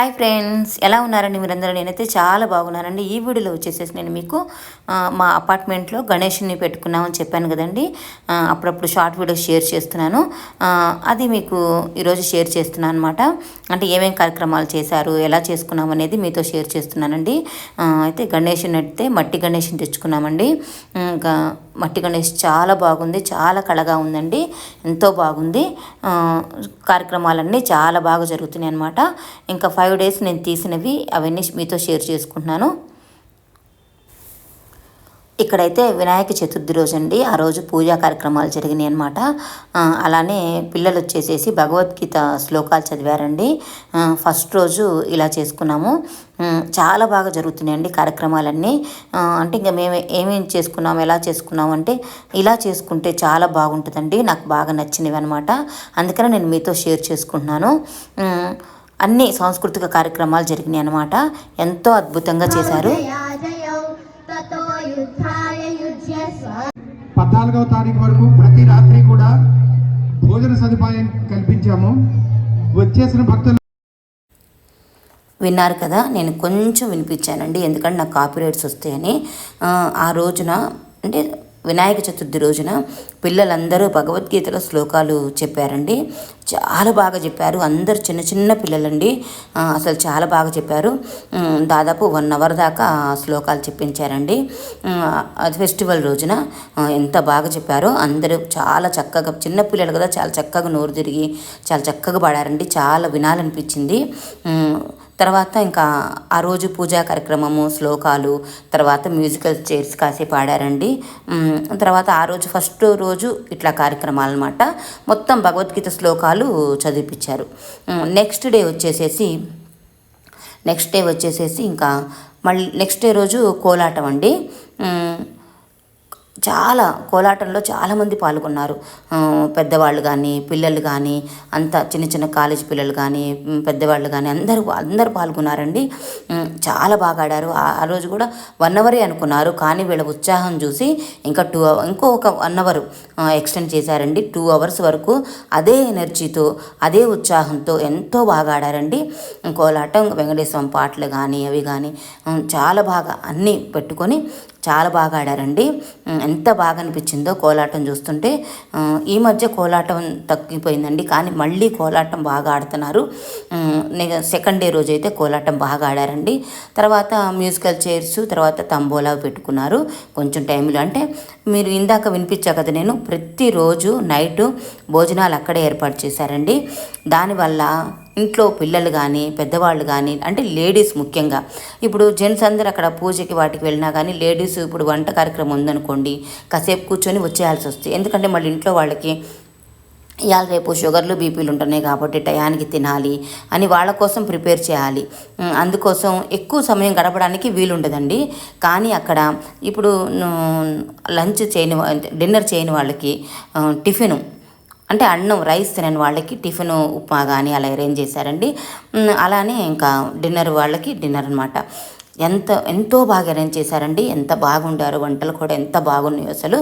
Hi friends ఎలా ఉన్నారండి మీరందరూ? నేనైతే చాలా బాగున్నానండి. ఈ వీడియోలో వచ్చేసేసి నేను మీకు మా అపార్ట్మెంట్లో గణేష్ని పెట్టుకున్నామని చెప్పాను కదండి. అప్పుడప్పుడు షార్ట్ వీడియో షేర్ చేస్తున్నాను. అది మీకు ఈరోజు షేర్ చేస్తున్నాను అనమాట అంటే ఏమేమి కార్యక్రమాలు చేశారు ఎలా చేసుకున్నాం అనేది మీతో షేర్ చేస్తున్నానండి. అయితే గణేష్ని అయితే మట్టి గణేష్ని తెచ్చుకున్నామండి. ఇంకా మట్టి గణేష్ చాలా బాగుంది చాలా కళగా ఉందండి ఎంతో బాగుంది. కార్యక్రమాలన్నీ చాలా బాగా జరుగుతున్నాయి అనమాట ఇంకా ఫైవ్ డేస్ నేను తీసినవి అవన్నీ మీతో షేర్ చేసుకుంటున్నాను. ఇక్కడైతే వినాయక చతుర్థి రోజు అండి. ఆ రోజు పూజా కార్యక్రమాలు జరిగినాయి అనమాట అలానే పిల్లలు వచ్చేసేసి భగవద్గీత శ్లోకాలు చదివారండి. ఫస్ట్ రోజు ఇలా చేసుకున్నాము. చాలా బాగా జరుగుతున్నాయండి కార్యక్రమాలన్నీ. అంటే ఇంకా మేము ఏమేం చేసుకున్నాం ఎలా చేసుకున్నాం అంటే ఇలా చేసుకుంటే చాలా బాగుంటుందండి. నాకు బాగా నచ్చినవి అనమాట అందుకనే నేను మీతో షేర్ చేసుకుంటున్నాను. అన్ని సాంస్కృతిక కార్యక్రమాలు జరిగినాయి అనమాట ఎంతో అద్భుతంగా చేశారు. పద్నాలుగవ తారీఖు వరకు ప్రతి రాత్రి కూడా భోజన సదుపాయం కల్పించాము. వచ్చేసిన భక్తులు విన్నారు కదా నేను కొంచెం వినిపించానండి ఎందుకంటే నాకు కాపీరైట్స్ వస్తాయని. ఆ రోజున అంటే వినాయక చతుర్థి రోజున పిల్లలందరూ భగవద్గీతలో శ్లోకాలు చెప్పారండి. చాలా బాగా చెప్పారు. అందరు చిన్న చిన్న పిల్లలండి. అసలు చాలా బాగా చెప్పారు. దాదాపు వన్ అవర్ దాకా శ్లోకాలు చెప్పించారండి. అది ఫెస్టివల్ రోజున ఎంత బాగా చెప్పారో అందరూ చాలా చక్కగా చిన్న పిల్లలు కదా చాలా చక్కగా నోరు తిరిగి చాలా చక్కగా పాడారండి. చాలా వినాలనిపించింది. తర్వాత ఇంకా ఆ రోజు పూజా కార్యక్రమము శ్లోకాలు తర్వాత మ్యూజికల్ చైర్స్ కాసేపు ఆడారండి. తర్వాత ఆ రోజు ఫస్ట్ రోజు ఇట్లా కార్యక్రమాలు అనమాట మొత్తం భగవద్గీత శ్లోకాలు చదివిపించారు. నెక్స్ట్ డే వచ్చేసేసి నెక్స్ట్ డే వచ్చేసేసి ఇంకా మళ్ళీ నెక్స్ట్ డే రోజు కోలాటం అండి. చాలా కోలాటంలో చాలామంది పాల్గొన్నారు. పెద్దవాళ్ళు కానీ పిల్లలు కానీ అంత చిన్న చిన్న కాలేజ్ పిల్లలు కానీ పెద్దవాళ్ళు కానీ అందరూ అందరూ పాల్గొన్నారండి. చాలా బాగా ఆడారు. ఆ రోజు కూడా వన్ అవరే అనుకున్నారు. కానీ వీళ్ళ ఉత్సాహం చూసి ఇంకా టూ ఇంకో ఒక వన్ అవర్ ఎక్స్టెండ్ చేశారండి. టూ అవర్స్ వరకు అదే ఎనర్జీతో అదే ఉత్సాహంతో ఎంతో బాగా ఆడారండి. కోలాటం వెంకటేశ్వరం పాటలు కానీ అవి కానీ చాలా బాగా అన్నీ పెట్టుకొని చాలా బాగా ఆడారండి. ఎంత బాగా అనిపించిందో కోలాటం చూస్తుంటే ఈ మధ్య కోలాటం తగ్గిపోయిందండి. కానీ మళ్ళీ కోలాటం బాగా ఆడుతున్నారు. సెకండ్ డే రోజు అయితే కోలాటం బాగా ఆడారండి. తర్వాత మ్యూజికల్ చైర్స్ తర్వాత తంబోలా పెట్టుకున్నారు. కొంచెం టైంలో అంటే మీరు ఇందాక వినిపించా కదా నేను ప్రతిరోజు నైటు భోజనాలు అక్కడే ఏర్పాటు చేశారండి. దానివల్ల ఇంట్లో పిల్లలు కానీ పెద్దవాళ్ళు కానీ అంటే లేడీస్ ముఖ్యంగా. ఇప్పుడు జెంట్స్ అందరు అక్కడ పూజకి వాటికి వెళ్ళినా కానీ లేడీస్ ఇప్పుడు వంట కార్యక్రమం ఉందనుకోండి కాసేపు కూర్చొని వచ్చేయాల్సి వస్తుంది. ఎందుకంటే మళ్ళీ ఇంట్లో వాళ్ళకి ఇవాళ రేపు షుగర్లు బీపీలు ఉంటున్నాయి కాబట్టి టయానికి తినాలి అని వాళ్ళ కోసం ప్రిపేర్ చేయాలి. అందుకోసం ఎక్కువ సమయం గడపడానికి వీలుండదండి. కానీ అక్కడ ఇప్పుడు లంచ్ చేయని డిన్నర్ చేయని వాళ్ళకి టిఫిన్ అంటే అన్నం రైస్ తినని వాళ్ళకి టిఫిన్ ఉప్మా కానీ అలా అరేంజ్ చేశారండి. అలానే ఇంకా డిన్నర్ వాళ్ళకి డిన్నర్ అనమాట ఎంత ఎంతో బాగా అరేంజ్ చేశారండి ఎంత బాగుండారు వంటలు కూడా ఎంత బాగున్నాయి అసలు.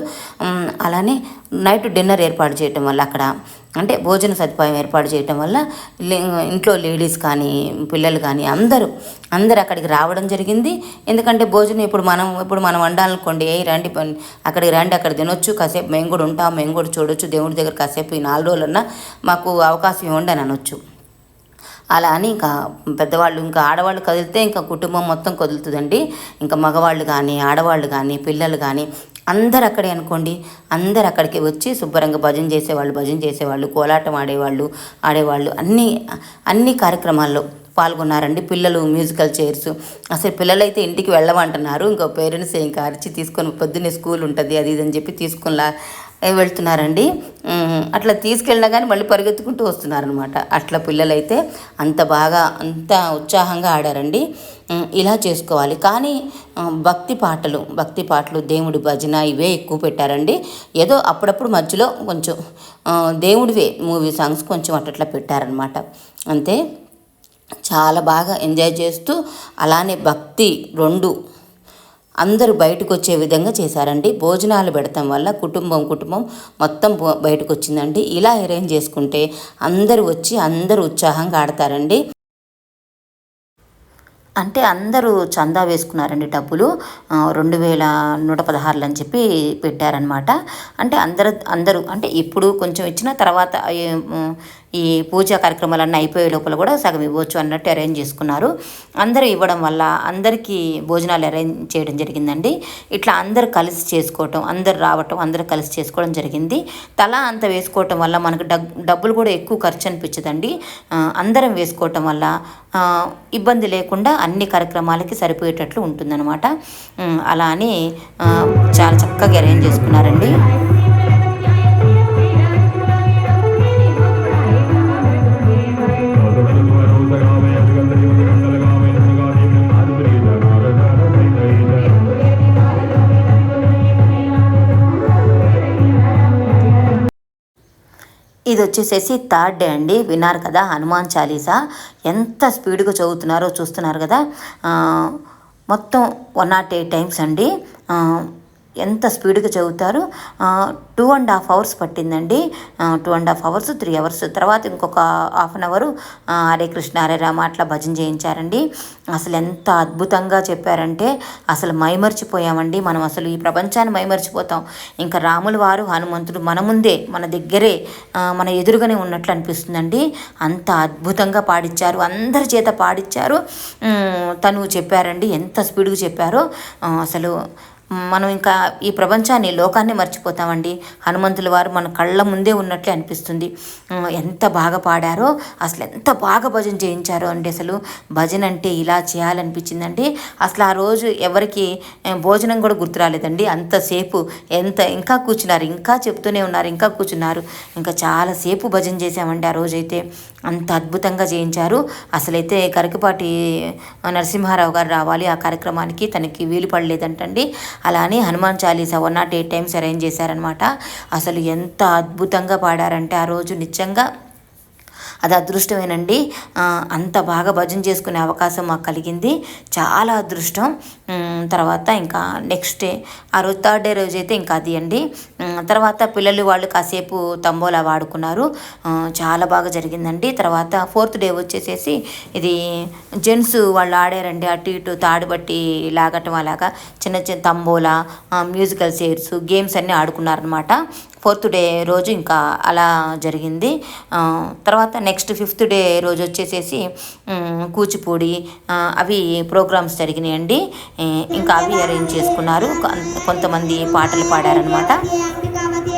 అలానే నైట్ డిన్నర్ ఏర్పాటు చేయటం వల్ల అక్కడ అంటే భోజన సదుపాయం ఏర్పాటు చేయటం వల్ల లే- ఇంట్లో లేడీస్ కానీ పిల్లలు కానీ అందరూ అందరు అక్కడికి రావడం జరిగింది. ఎందుకంటే భోజనం ఇప్పుడు మనం ఇప్పుడు మనం వండాలనుకోండి ఏ రండి అక్కడికి రండి అక్కడ తినొచ్చు కాసేపు మేము కూడా ఉంటాం మేము కూడా చూడొచ్చు దేవుడి దగ్గర కాసేపు ఈ నాలుగు రోజులన్నా మాకు అవకాశం ఇవ్వండి అని అనొచ్చు. అలా అని ఇంకా పెద్దవాళ్ళు ఇంకా ఆడవాళ్ళు కదిలితే ఇంకా కుటుంబం మొత్తం కదులుతుందండి. ఇంకా మగవాళ్ళు కానీ ఆడవాళ్ళు కానీ పిల్లలు కానీ అందరు అక్కడే అనుకోండి. అందరు అక్కడికి వచ్చి శుభ్రంగా భజన చేసేవాళ్ళు భజన చేసేవాళ్ళు కోలాటం ఆడేవాళ్ళు ఆడేవాళ్ళు. అన్ని అన్ని కార్యక్రమాల్లో పాల్గొన్నారండి. పిల్లలు మ్యూజికల్ చైర్స్. అసలు పిల్లలైతే ఇంటికి వెళ్ళమంటున్నారు ఇంకో పేరెంట్స్ ఇంకా అరిచి తీసుకొని పొద్దున్నే స్కూల్ ఉంటుంది అది ఇది అని చెప్పి తీసుకునిలా వెళ్తున్నారండి? అట్లా తీసుకెళ్ళినా కానీ మళ్ళీ పరిగెత్తుకుంటూ వస్తున్నారనమాట అట్లా పిల్లలైతే అంత బాగా అంత ఉత్సాహంగా ఆడారండి. ఇలా చేసుకోవాలి. కానీ భక్తి పాటలు భక్తి పాటలు దేవుడి భజన ఇవే ఎక్కువ పెట్టారండి. ఏదో అప్పుడప్పుడు మధ్యలో కొంచెం దేవుడివే మూవీ సాంగ్స్ కొంచెం అట్లా పెట్టారనమాట అంతే. చాలా బాగా ఎంజాయ్ చేస్తూ అలానే భక్తి రెండు అందరూ బయటకు వచ్చే విధంగా చేశారండి. భోజనాలు పెడతాం వల్ల కుటుంబం కుటుంబం మొత్తం బో- బయటకు వచ్చిందండి ఇలా అరేంజ్ చేసుకుంటే అందరూ వచ్చి అందరూ ఉత్సాహంగా ఆడతారండి. అంటే అందరూ చందా వేసుకున్నారండి డబ్బులు. రెండు వేల నూట పదహారులు అని చెప్పి పెట్టారనమాట అంటే అందరు అందరూ అంటే ఇప్పుడు కొంచెం ఇచ్చిన తర్వాత ఈ, పూజా కార్యక్రమాలన్నీ అయిపోయే లోపల కూడా సగం ఇవ్వచ్చు అన్నట్టు అరేంజ్ చేసుకున్నారు. అందరూ ఇవ్వడం వల్ల అందరికీ భోజనాలు అరేంజ్ చేయడం జరిగిందండి. ఇట్లా అందరు కలిసి చేసుకోవటం అందరు రావటం అందరు కలిసి చేసుకోవడం జరిగింది. తలా అంత వేసుకోవటం వల్ల మనకు డబ్బులు కూడా ఎక్కువ ఖర్చు అనిపించదండి. అందరం వేసుకోవటం వల్ల ఇబ్బంది లేకుండా అన్ని కార్యక్రమాలకి సరిపోయేటట్లు ఉంటుందన్నమాట. అలా అని చాలా చక్కగా అరేంజ్ చేసుకున్నారండి. ఇది వచ్చేసేసి థర్డ్ డే అండి. విన్నారు కదా హనుమాన్ చాలీసా? ఎంత స్పీడ్గా చదువుతున్నారో చూస్తున్నారు కదా. ఆ, మొత్తం వన్ నాట్ ఎయిట్ టైమ్స్ అండి. ఆ, ఎంత స్పీడ్గా చదువుతారు? టూ అండ్ హాఫ్ అవర్స్ పట్టిందండి. Two and half hours three hours తర్వాత ఇంకొక half an hour Hare Krishna Hare Rama అట్లా భజన చేయించారండి. అసలు ఎంత అద్భుతంగా చెప్పారంటే అసలు మైమర్చిపోయామండి. మనం అసలు ఈ ప్రపంచాన్ని మైమర్చిపోతాం. ఇంకా రాముల వారు హనుమంతుడు మన ముందే మన దగ్గరే మన ఎదురుగానే ఉన్నట్లు అనిపిస్తుందండి. అంత అద్భుతంగా పాడిచ్చారు. అందరి చేత పాడిచ్చారు. తను చెప్పారండి ఎంత స్పీడ్గా చెప్పారో. అసలు మనం ఇంకా ఈ ప్రపంచాన్ని లోకాన్ని మర్చిపోతామండి. హనుమంతుల వారు మన కళ్ళ ముందే ఉన్నట్లే అనిపిస్తుంది. ఎంత బాగా పాడారో అసలు ఎంత బాగా భజన చేయించారో అంటే అసలు. భజన అంటే ఇలా చేయాలనిపించిందండి. అసలు ఆ రోజు ఎవరికి భోజనం కూడా గుర్తు రాలేదండి. అంతసేపు ఎంత ఇంకా కూర్చున్నారు ఇంకా చెప్తూనే ఉన్నారు ఇంకా కూర్చున్నారు. ఇంకా చాలాసేపు భజన చేశామండి ఆ రోజైతే. అంత అద్భుతంగా చేయించారు. అసలైతే కరకపాటి నరసింహారావు గారు రావాలి ఆ కార్యక్రమానికి తనకి వీలు పడలేదంటండి. అలానే Hanuman Chalisa one not eight times arrange చేశారనమాట అసలు ఎంత అద్భుతంగా పాడారంటే ఆ రోజు నిజంగా అది అదృష్టమేనండి. అంత బాగా భజన చేసుకునే అవకాశం మాకు కలిగింది. చాలా అదృష్టం. తర్వాత ఇంకా నెక్స్ట్ డే ఆ రోజు థర్డ్ డే రోజు అయితే ఇంకా అది అండి. తర్వాత పిల్లలు వాళ్ళు కాసేపు తంబోలా వాడుకున్నారు. చాలా బాగా జరిగిందండి. తర్వాత ఫోర్త్ డే వచ్చేసేసి ఇది జెంట్స్ వాళ్ళు ఆడారండి. అటు ఇటు తాడు బట్టి లాగటం అలాగా చిన్న చిన్న తంబోలా మ్యూజికల్ చైర్స్ గేమ్స్ అన్నీ ఆడుకున్నారనమాట ఫోర్త్ డే రోజు ఇంకా అలా జరిగింది. తర్వాత నెక్స్ట్ ఫిఫ్త్ డే రోజు వచ్చేసేసి కూచిపూడి అవి ప్రోగ్రామ్స్ జరిగినాయండి. ఇంకా అవి అరేంజ్ చేసుకున్నారు. కొంతమంది పాటలు పాడారనమాట అంబికావతే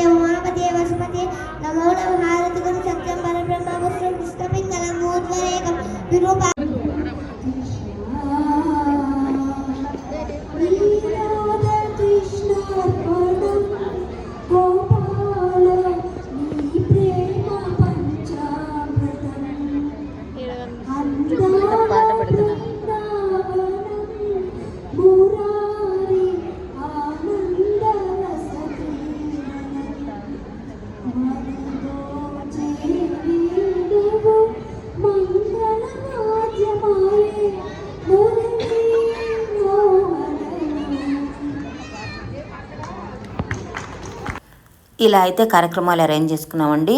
Gracias. ఇలా అయితే కార్యక్రమాలు అరేంజ్ చేసుకున్నామండి.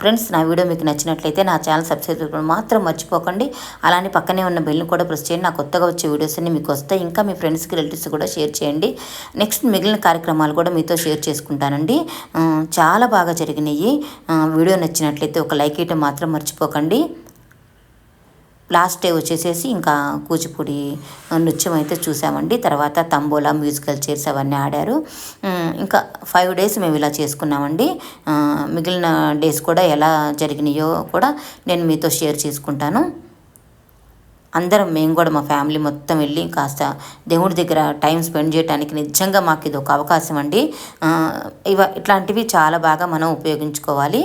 ఫ్రెండ్స్ నా వీడియో మీకు నచ్చినట్లయితే నా ఛానల్ సబ్స్క్రైబ్ చేసుకోవడం మాత్రం మర్చిపోకండి. అలానే పక్కనే ఉన్న బెల్ని కూడా ప్రెస్ చేయండి. నా కొత్తగా వచ్చే వీడియోస్ అన్ని మీకు వస్తాయి. ఇంకా మీ ఫ్రెండ్స్కి రిలేటివ్స్ కూడా షేర్ చేయండి. నెక్స్ట్ మిగిలిన కార్యక్రమాలు కూడా మీతో షేర్ చేసుకుంటానండి. చాలా బాగా జరిగినాయి. వీడియో నచ్చినట్లయితే ఒక లైక్ ఇవ్వడం మాత్రం మర్చిపోకండి. లాస్ట్ డే వచ్చేసేసి ఇంకా కూచిపూడి నృత్యం అయితే చూసామండి. తర్వాత తంబోలా మ్యూజికల్ చైర్స్ అవన్నీ ఆడారు. ఇంకా ఫైవ్ డేస్ మేము ఇలా చేసుకున్నామండి. మిగిలిన డేస్ కూడా ఎలా జరిగినాయో కూడా నేను మీతో షేర్ చేసుకుంటాను. అందరం మేము కూడా మా ఫ్యామిలీ మొత్తం వెళ్ళి కాస్త దేవుడి దగ్గర టైం స్పెండ్ చేయడానికి నిజంగా మాకు ఇది ఒక అవకాశం అండి. ఇవ ఇట్లాంటివి చాలా బాగా మనం ఉపయోగించుకోవాలి.